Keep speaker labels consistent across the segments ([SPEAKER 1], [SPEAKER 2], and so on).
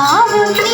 [SPEAKER 1] Allah'ım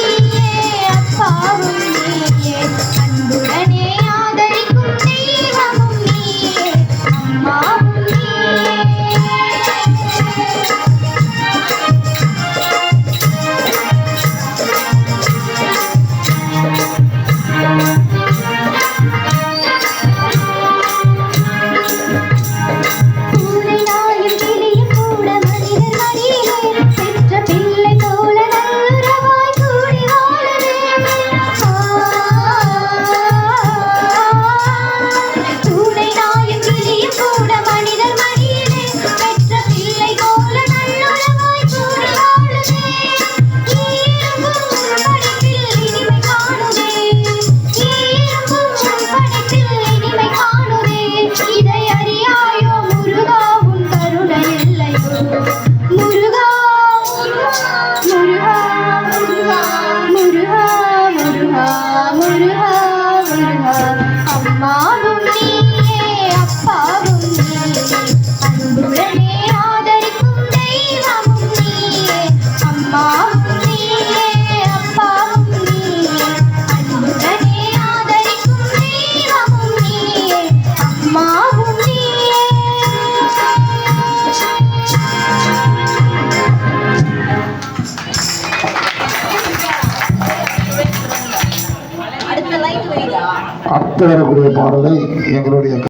[SPEAKER 1] அடுத்து வரக்கூடிய பாடலை எங்களுடைய